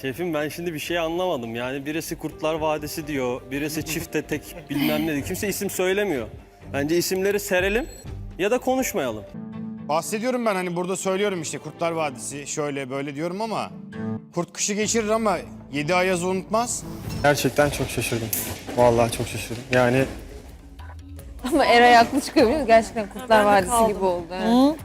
Şefim ben şimdi bir şey anlamadım. Yani birisi Kurtlar Vadisi diyor, birisi çifte tek bilmem ne diyor. Kimse isim söylemiyor. Bence isimleri serelim ya da konuşmayalım. Bahsediyorum ben hani burada söylüyorum işte Kurtlar Vadisi şöyle böyle diyorum ama kurt kışı geçirir ama yedi ayazı unutmaz. Gerçekten çok şaşırdım. Vallahi çok şaşırdım. Yani Ama Eray haklı çıkıyor biliyor musun? Gerçekten Kurtlar Vadisi gibi oldu. evet.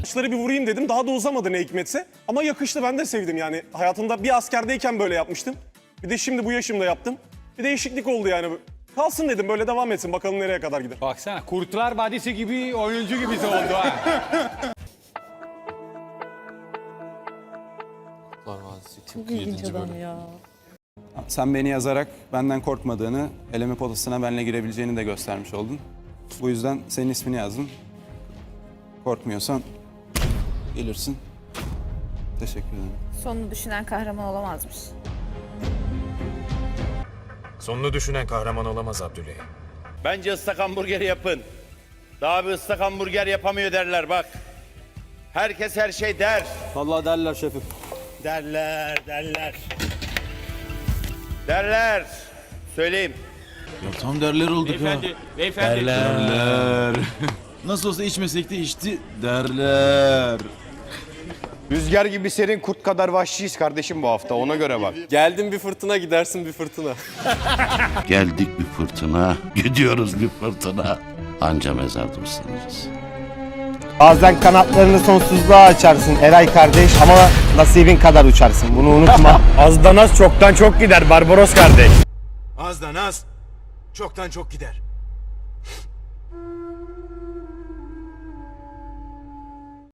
Saçları bir vurayım dedim. Daha da uzamadı ne hikmetse. Ama yakıştı ben de sevdim yani. Hayatımda bir askerdeyken böyle yapmıştım. Bir de şimdi bu yaşımda yaptım. Bir değişiklik oldu yani. Kalsın dedim böyle devam etsin bakalım nereye kadar gider. Baksana Kurtlar Vadisi gibi oyuncu gibisi oldu ha. Sen beni yazarak benden korkmadığını, eleme potasına benle girebileceğini de göstermiş oldun. Bu yüzden senin ismini yazdım. Korkmuyorsan gelirsin. Teşekkür ederim. Sonunu düşünen kahraman olamazmış. Sonunu düşünen kahraman olamaz Abdüley. Bence ıslak hamburger yapın. Daha bir ıslak hamburger yapamıyor derler bak. Herkes her şey der. vallahi derler şefim. Derler, derler. Derler. Söyleyeyim. Tam derler olduk ha. Derler. Nasıl olsa içmesek de içti derler. Rüzgar gibi serin kurt kadar vahşiyiz kardeşim bu hafta ona göre bak. Geldin bir fırtına gidersin bir fırtına. Geldik bir fırtına, gidiyoruz bir fırtına. Anca mezarda ıslanırız. Bazen kanatlarını sonsuzluğa açarsın Eray kardeş ama nasibin kadar uçarsın bunu unutma. Azdan az çoktan çok gider Barbaros kardeş. Azdan az, çoktan çok gider.